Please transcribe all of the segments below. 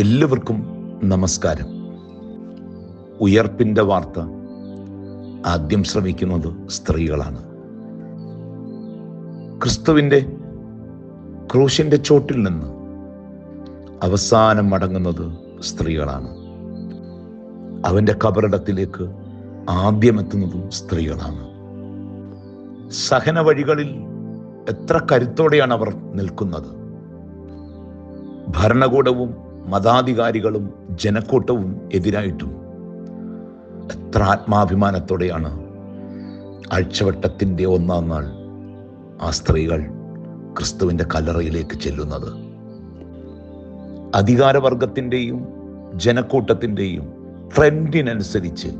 എല്ലാവർക്കും നമസ്കാരം. ഉയർപ്പിന്റെ വാർത്ത ആദ്യം ശ്രമിക്കുന്നത് സ്ത്രീകളാണ്. ക്രിസ്തുവിന്റെ ക്രൂശിന്റെ ചോട്ടിൽ നിന്ന് അവസാനം മടങ്ങുന്നത് സ്ത്രീകളാണ്. അവന്റെ കബറിടത്തിലേക്ക് ആദ്യമെത്തുന്നതും സ്ത്രീകളാണ്. സഹന വഴികളിൽ എത്ര കരുത്തോടെയാണ് അവർ നിൽക്കുന്നത്? ഭരണകൂടവും മതാധികാരികളും ജനക്കൂട്ടവും എതിരായിട്ടും എത്ര ആത്മാഭിമാനത്തോടെയാണ് ആഴ്ചവട്ടത്തിന്റെ ഒന്നാം നാൾ ആ സ്ത്രീകൾ ക്രിസ്തുവിന്റെ കല്ലറയിലേക്ക് ചെല്ലുന്നത്. അധികാരവർഗത്തിന്റെയും ജനക്കൂട്ടത്തിന്റെയും ട്രെൻഡിനനുസരിച്ച്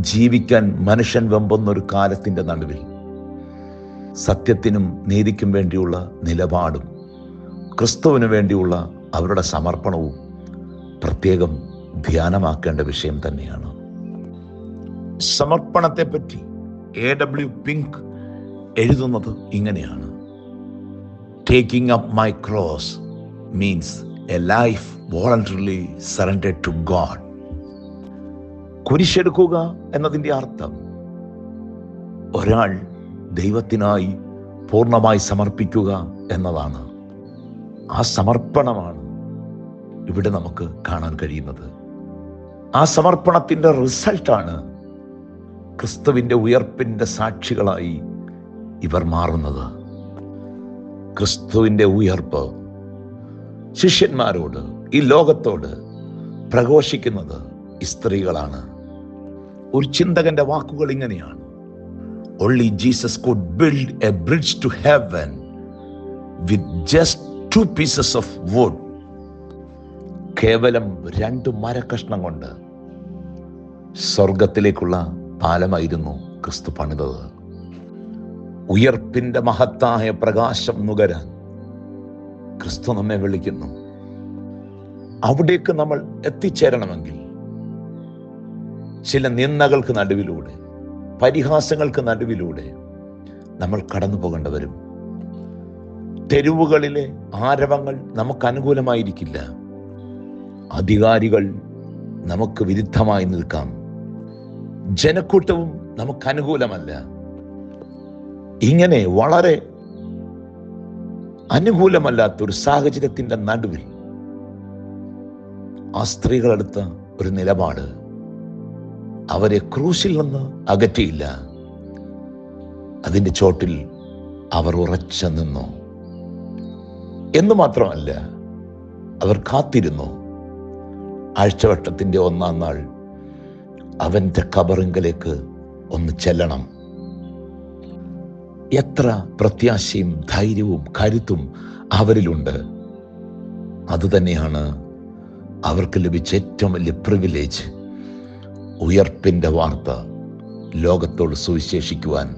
ജീവിക്കാൻ മനുഷ്യൻ വെമ്പുന്നൊരു കാലത്തിന്റെ നടുവിൽ സത്യത്തിനും നീതിക്കും വേണ്ടിയുള്ള നിലപാടും ക്രിസ്തുവിന് വേണ്ടിയുള്ള അവരുടെ സമർപ്പണവും പ്രത്യേകം ധ്യാനമാക്കേണ്ട വിഷയം തന്നെയാണ്. സമർപ്പണത്തെപ്പറ്റി എ ഡബ്ല്യു പിങ്ക് എഴുതുന്നത് ഇങ്ങനെയാണ്. Taking up my cross means a life voluntarily surrendered to God കുരിശെടുക്കുക എന്നതിന്റെ അർത്ഥം ഒരാൾ ദൈവത്തിനായി പൂർണമായി സമർപ്പിക്കുക എന്നതാണ്. ആ സമർപ്പണമാണ് ഇവിടെ നമുക്ക് കാണാൻ കഴിയുന്നത്. ആ സമർപ്പണത്തിന്റെ റിസൾട്ടാണ് ക്രിസ്തുവിന്റെ ഉയർപ്പിന്റെ സാക്ഷികളായി ഇവർ മാറുന്നത്. ക്രിസ്തുവിന്റെ ഉയർപ്പ് ശിഷ്യന്മാരോട് ഈ ലോകത്തോട് പ്രഘോഷിക്കുന്നത് ഈ സ്ത്രീകളാണ്. ഒരു ചിന്തകന്റെ വാക്കുകൾ ഇങ്ങനെയാണ്. Only Jesus could build a bridge to heaven with just two pieces of wood. കേവലം രണ്ട് മരക്കഷ്ണം കൊണ്ട് സ്വർഗത്തിലേക്കുള്ള പാലമായിരുന്നു ക്രിസ്തു പണിതത്. ഉയർപ്പിന്റെ മഹത്തായ പ്രകാശം നുകരാൻ ക്രിസ്തു നമ്മെ വിളിക്കുന്നു. അവിടേക്ക് നമ്മൾ എത്തിച്ചേരണമെങ്കിൽ ചില നിന്ദകൾക്ക് നടുവിലൂടെ പരിഹാസങ്ങൾക്ക് നടുവിലൂടെ നമ്മൾ കടന്നു പോകേണ്ടി വരും. തെരുവുകളിലെ ആരവങ്ങൾ നമുക്ക് അനുകൂലമായിരിക്കില്ല. അധികാരികൾ നമുക്ക് വിരുദ്ധമായി നിൽക്കാം. ജനക്കൂട്ടവും നമുക്ക് അനുകൂലമല്ല. ഇങ്ങനെ വളരെ അനുകൂലമല്ലാത്ത ഒരു സാഹചര്യത്തിന്റെ നടുവിൽ ആ സ്ത്രീകളെടുത്ത ഒരു നിലപാട്. അവരെ ക്രൂശിൽ നിന്ന് അകറ്റിയില്ല. അതിന്റെ ചോട്ടിൽ അവർ ഉറച്ചു നിന്നു. എന്ന് മാത്രമല്ല അവർ കാത്തിരുന്നു. ആഴ്ചവട്ടത്തിന്റെ ഒന്നാം നാൾ അവന്റെ കബറിങ്കലേക്ക് ഒന്ന് ചെല്ലണം. എത്ര പ്രത്യാശയും ധൈര്യവും കരുത്തും അവരിലുണ്ട്. അതുതന്നെയാണ് അവർക്ക് ലഭിച്ച ഏറ്റവും വലിയ പ്രിവിലേജ് ഉയർപ്പിന്റെ വാർത്ത ലോകത്തോട് സുവിശേഷിക്കുവാൻ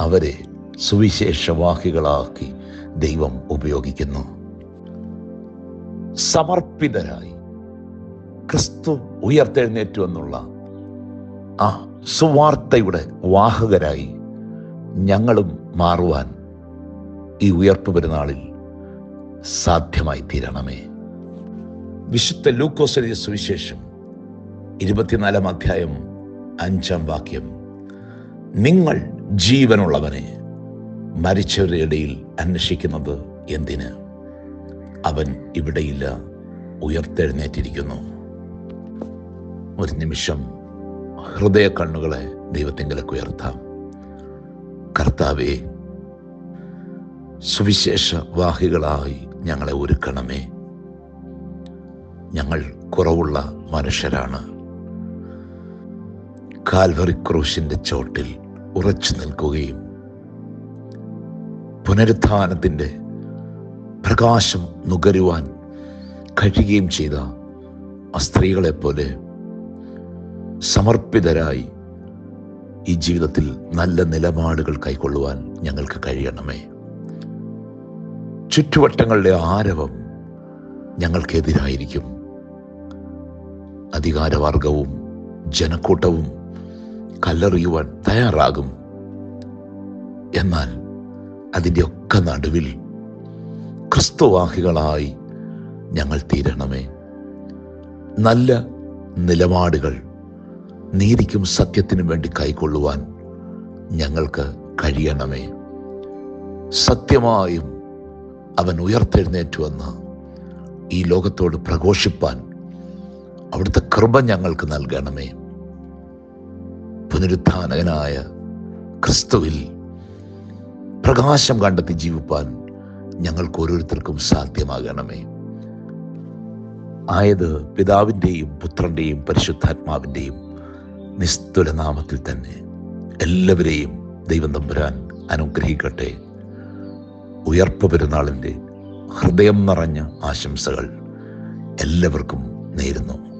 അവരെ സുവിശേഷവാഹികളാക്കി ദൈവം ഉപയോഗിക്കുന്നു. സമർപ്പിതരായി ക്രിസ്തു ഉയർത്തെഴുന്നേറ്റു എന്നുള്ള ആ സുവാർത്തയുടെ വാഹകരായി ഞങ്ങളും മാറുവാൻ ഈ ഉയർപ്പ് പെരുന്നാളിൽ സാധ്യമായി തീരണമേ വിശുദ്ധ ലൂക്കോസിന്റെ സുവിശേഷം ഇരുപത്തിനാലാം അധ്യായം അഞ്ചാം വാക്യം. നിങ്ങൾ ജീവനുള്ളവനെ മരിച്ചവരുടെ ഇടയിൽ അന്വേഷിക്കുന്നത് എന്തിന്? അവൻ ഇവിടെയില്ല ഉയർത്തെഴുന്നേറ്റിരിക്കുന്നു. ഒരു നിമിഷം ഹൃദയ കണ്ണുകളെ ദൈവത്തിങ്കലേക്ക് ഉയർത്താം. കർത്താവെ സുവിശേഷ വാഹികളായി ഞങ്ങളെ ഒരുക്കണമേ. ഞങ്ങൾ കുറവുള്ള മനുഷ്യരാണ്. കാൽവറി ക്രൂശിന്റെ ചോട്ടിൽ ഉറച്ചു നിൽക്കുകയും പുനരുത്ഥാനത്തിന്റെ പ്രകാശം നുകരുവാൻ കഴിയുകയും ചെയ്ത ആ സ്ത്രീകളെപ്പോലെ സമർപ്പിതരായി ഈ ജീവിതത്തിൽ നല്ല നിലപാടുകൾ കൈക്കൊള്ളുവാൻ ഞങ്ങൾക്ക് കഴിയണമേ. ചുറ്റുവട്ടങ്ങളുടെ ആരവം ഞങ്ങൾക്കെതിരായിരിക്കും. അധികാരവർഗവും ജനക്കൂട്ടവും കല്ലെറിയുവാൻ തയ്യാറാകും. എന്നാൽ അതിന്റെ ഒക്കെ നടുവിൽ ക്രിസ്തുവാഹികളായി ഞങ്ങൾ തീരണമേ. നല്ല നിലപാടുകൾ നീതിക്കും സത്യത്തിനും വേണ്ടി കൈക്കൊള്ളുവാൻ ഞങ്ങൾക്ക് കഴിയണമേ. സത്യമായും അവൻ ഉയർത്തെഴുന്നേറ്റുവെന്ന് ഈ ലോകത്തോട് പ്രഘോഷിപ്പാൻ അവിടുത്തെ കൃപ ഞങ്ങൾക്ക് നൽകണമേ. പുനരുത്ഥാനകനായ ക്രിസ്തുവിൽ പ്രകാശം കണ്ടെത്തി ജീവിപ്പാൻ ഞങ്ങൾക്ക് ഓരോരുത്തർക്കും സാധ്യമാകണമേ. ആയത് പിതാവിന്റെയും പുത്രന്റെയും പരിശുദ്ധാത്മാവിന്റെയും നിസ്തുല നാമത്തിൽ തന്നെ എല്ലാവരെയും ദൈവം തമ്പുരാൻ അനുഗ്രഹിക്കട്ടെ. ഉയർപ്പ് പെരുന്നാളിന്റെ ഹൃദയം നിറഞ്ഞ ആശംസകൾ എല്ലാവർക്കും നേരുന്നു.